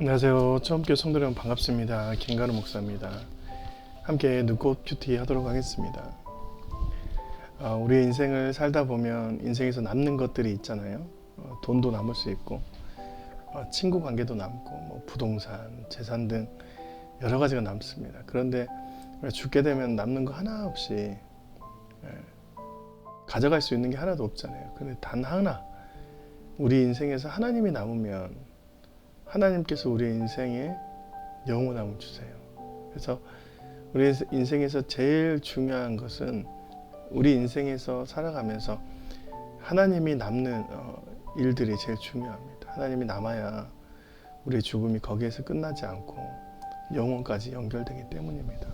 안녕하세요. 처음께 성도 여러분 반갑습니다. 김가루 목사입니다. 함께 눈꽃 큐티 하도록 하겠습니다. 어, 우리의 인생을 살다 보면 인생에서 남는 것들이 있잖아요. 어, 돈도 남을 수 있고 어, 친구 관계도 남고 뭐 부동산, 재산 등 여러 가지가 남습니다. 그런데 죽게 되면 남는 거 하나 없이 예, 가져갈 수 있는 게 하나도 없잖아요. 근데 단 하나 우리 인생에서 하나님이 남으면 하나님께서 우리 인생에 영원함을 주세요. 그래서 우리 인생에서 제일 중요한 것은 우리 인생에서 살아가면서 하나님이 남는 어, 일들이 제일 중요합니다. 하나님이 남아야 우리의 죽음이 거기에서 끝나지 않고 영원까지 연결되기 때문입니다.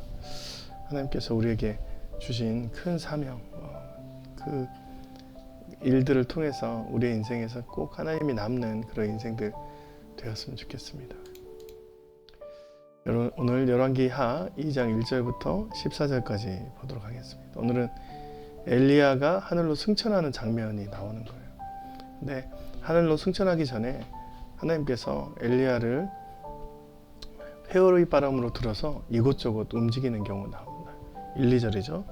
하나님께서 우리에게 주신 큰 사명, 어, 그 일들을 통해서 우리의 인생에서 꼭 하나님이 남는 그런 인생들 되었으면 좋겠습니다. 오늘 열왕기하 2장 1절부터 14절까지 보도록 하겠습니다. 오늘은 엘리야가 하늘로 승천하는 장면이 나오는 거예요. 근데 하늘로 승천하기 전에 하나님께서 엘리야를 회오리 바람으로 들어서 이곳저곳 움직이는 경우 나옵니다. 1, 2절이죠.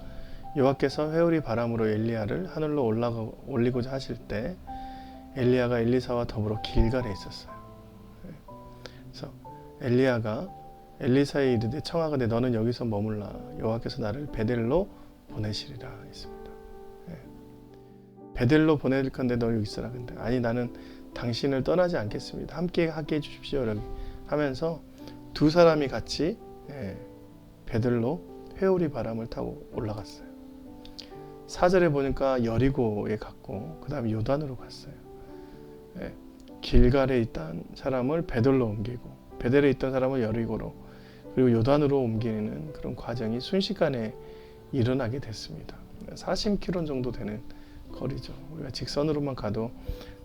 여호와께서 회오리 바람으로 엘리야를 하늘로 올라가 올리고자 하실 때 엘리야가 엘리사와 더불어 길갈에 있었어요. 엘리야가 엘리사에 이르되 청하건대 너는 여기서 머물라 여호와께서 나를 베델로 보내시리라 했습니다. 예. 베델로 보낼 건데 너 여기 있어라 근데 아니 나는 당신을 떠나지 않겠습니다. 함께 하게 해주십시오. 이렇게 하면서 두 사람이 같이 예, 베델로 회오리 바람을 타고 올라갔어요. 사절에 보니까 여리고에 갔고 그 다음에 요단으로 갔어요. 예, 길갈에 있던 사람을 베델로 옮기고 베델에 있던 사람을 여리고로 그리고 요단으로 옮기는 그런 과정이 순식간에 일어나게 됐습니다. 40km 정도 되는 거리죠. 우리가 직선으로만 가도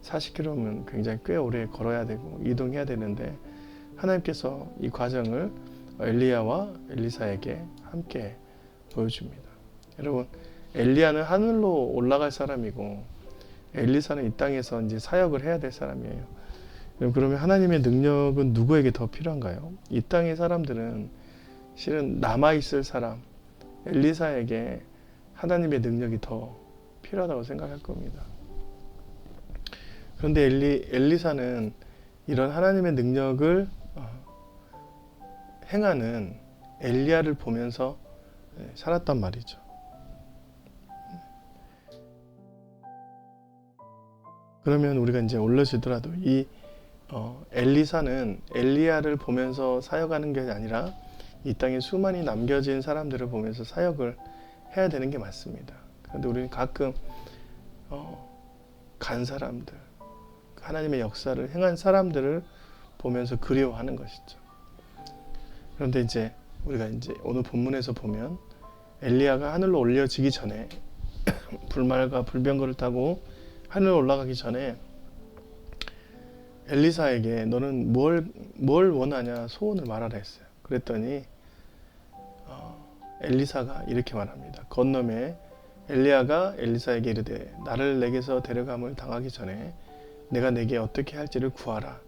40km면 굉장히 꽤 오래 걸어야 되고 이동해야 되는데 하나님께서 이 과정을 엘리야와 엘리사에게 함께 보여줍니다. 여러분 엘리야는 하늘로 올라갈 사람이고 엘리사는 이 땅에서 이제 사역을 해야 될 사람이에요. 그러면 하나님의 능력은 누구에게 더 필요한가요? 이 땅의 사람들은 실은 남아 있을 사람 엘리사에게 하나님의 능력이 더 필요하다고 생각할 겁니다. 그런데 엘리 엘리사는 이런 하나님의 능력을 어, 행하는 엘리야를 보면서 예, 살았단 말이죠. 그러면 우리가 이제 올려지더라도 이 어, 엘리사는 엘리야를 보면서 사역하는 게 아니라 이 땅에 수많이 남겨진 사람들을 보면서 사역을 해야 되는 게 맞습니다. 그런데 우리는 가끔 어, 간 사람들, 하나님의 역사를 행한 사람들을 보면서 그리워하는 것이죠. 그런데 이제 우리가 이제 오늘 본문에서 보면 엘리야가 하늘로 올려지기 전에 불말과 불병거를 타고 하늘 올라가기 전에 엘리사에게 너는 뭘, 뭘 원하냐 소원을 말하라 했어요. 그랬더니 어, 엘리사가 이렇게 말합니다. 건너에 엘리야가 엘리사에게 이르되 나를 내게서 데려감을 당하기 전에 내가 내게 어떻게 할지를 구하라.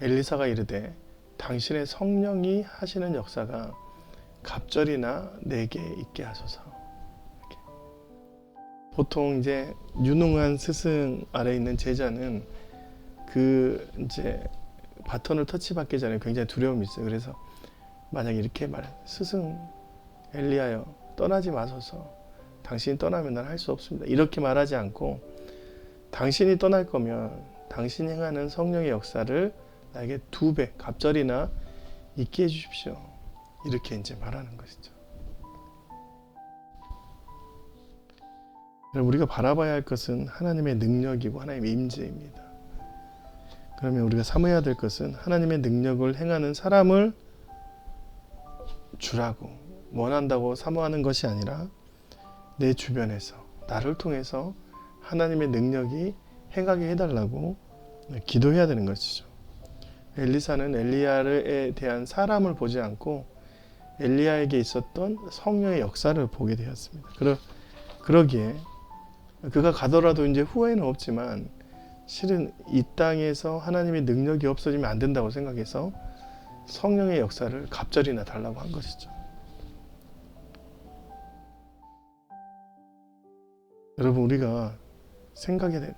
엘리사가 이르되 당신의 성령이 하시는 역사가 갑절이나 내게 있게 하소서. 이렇게. 보통 이제 유능한 스승 아래 있는 제자는 그 이제 바톤을 터치받기 전에 굉장히 두려움이 있어요. 그래서 만약 이렇게 말, 스승 엘리야여 떠나지 마소서. 당신이 떠나면 난 할 수 없습니다. 이렇게 말하지 않고 당신이 떠날 거면 당신이 행하는 성령의 역사를 나에게 두 배, 갑절이나 있게 해주십시오. 이렇게 이제 말하는 것이죠. 우리가 바라봐야 할 것은 하나님의 능력이고 하나님의 임재입니다. 그러면 우리가 삼아야 될 것은 하나님의 능력을 행하는 사람을 주라고 원한다고 사모하는 것이 아니라 내 주변에서 나를 통해서 하나님의 능력이 행하게 해달라고 기도해야 되는 것이죠. 엘리사는 엘리야에 대한 사람을 보지 않고 엘리야에게 있었던 성령의 역사를 보게 되었습니다. 그러, 그러기에 그가 가더라도 이제 후회는 없지만 실은 이 땅에서 하나님의 능력이 없어지면 안 된다고 생각해서 성령의 역사를 갑절이나 달라고 한 것이죠. 여러분 우리가 생각해 된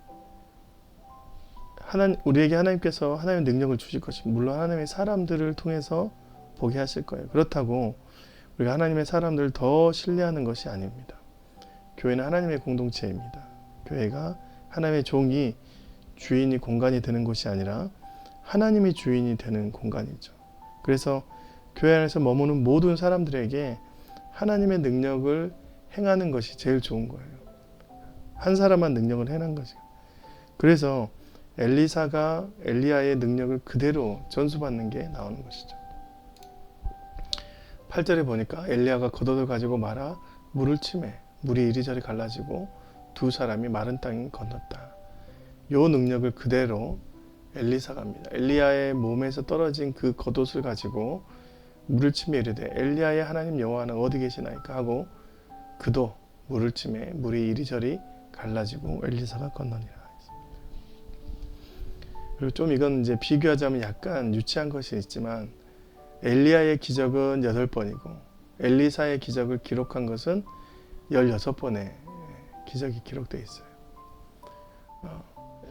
하나 우리에게 하나님께서 하나님의 능력을 주실 것이 물론 하나님의 사람들을 통해서 보게 하실 거예요. 그렇다고 우리가 하나님의 사람들을 더 신뢰하는 것이 아닙니다. 교회는 하나님의 공동체입니다. 교회가 하나님의 종이 주인이 공간이 되는 곳이 아니라 하나님이 주인이 되는 공간이죠. 그래서 교회 안에서 머무는 모든 사람들에게 하나님의 능력을 행하는 것이 제일 좋은 거예요. 한 사람만 능력을 행한 것이. 그래서 엘리사가 엘리야의 능력을 그대로 전수받는 게 나오는 것이죠. 8절에 보니까 엘리야가 겉옷을 가지고 말아 물을 치매 물이 이리저리 갈라지고 두 사람이 마른 땅을 건넜다. 요 능력을 그대로 엘리사가 합니다. 엘리야의 몸에서 떨어진 그 겉옷을 가지고 물을 치며 이르되 엘리야의 하나님 여호와는 어디 계시나이까 하고 그도 물을 치매 물이 이리저리 갈라지고 엘리사가 건너니라. 그리고 좀 이건 이제 비교하자면 약간 유치한 것이 있지만 엘리야의 기적은 8번이고 엘리사의 기적을 기록한 것은 16번의 기적이 기록되어 있어요.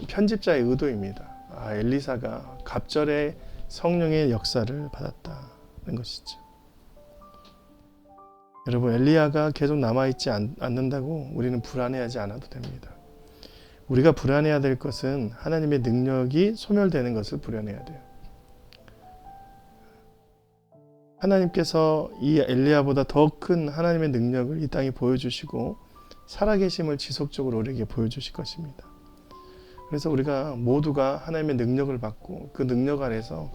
어, 편집자의 의도입니다. 아, 엘리사가 갑절의 성령의 역사를 받았다는 것이죠. 여러분 엘리야가 계속 남아있지 않, 않는다고 우리는 불안해하지 않아도 됩니다. 우리가 불안해야 될 것은 하나님의 능력이 소멸되는 것을 불안해야 돼요. 하나님께서 이 엘리야보다 더 큰 하나님의 능력을 이 땅에 보여주시고 살아계심을 지속적으로 우리에게 보여주실 것입니다. 그래서 우리가 모두가 하나님의 능력을 받고 그 능력 안에서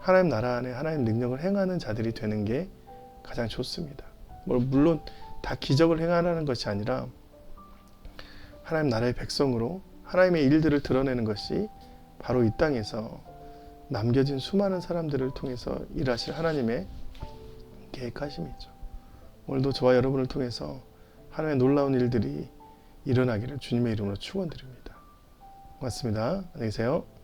하나님 나라 안에 하나님 능력을 행하는 자들이 되는 게 가장 좋습니다. 뭐 물론 다 기적을 행하라는 것이 아니라 하나님 나라의 백성으로 하나님의 일들을 드러내는 것이 바로 이 땅에서 남겨진 수많은 사람들을 통해서 일하실 하나님의 계획하심이죠. 오늘도 저와 여러분을 통해서 하나님의 놀라운 일들이 일어나기를 주님의 이름으로 축원드립니다. 고맙습니다. 안녕히 계세요.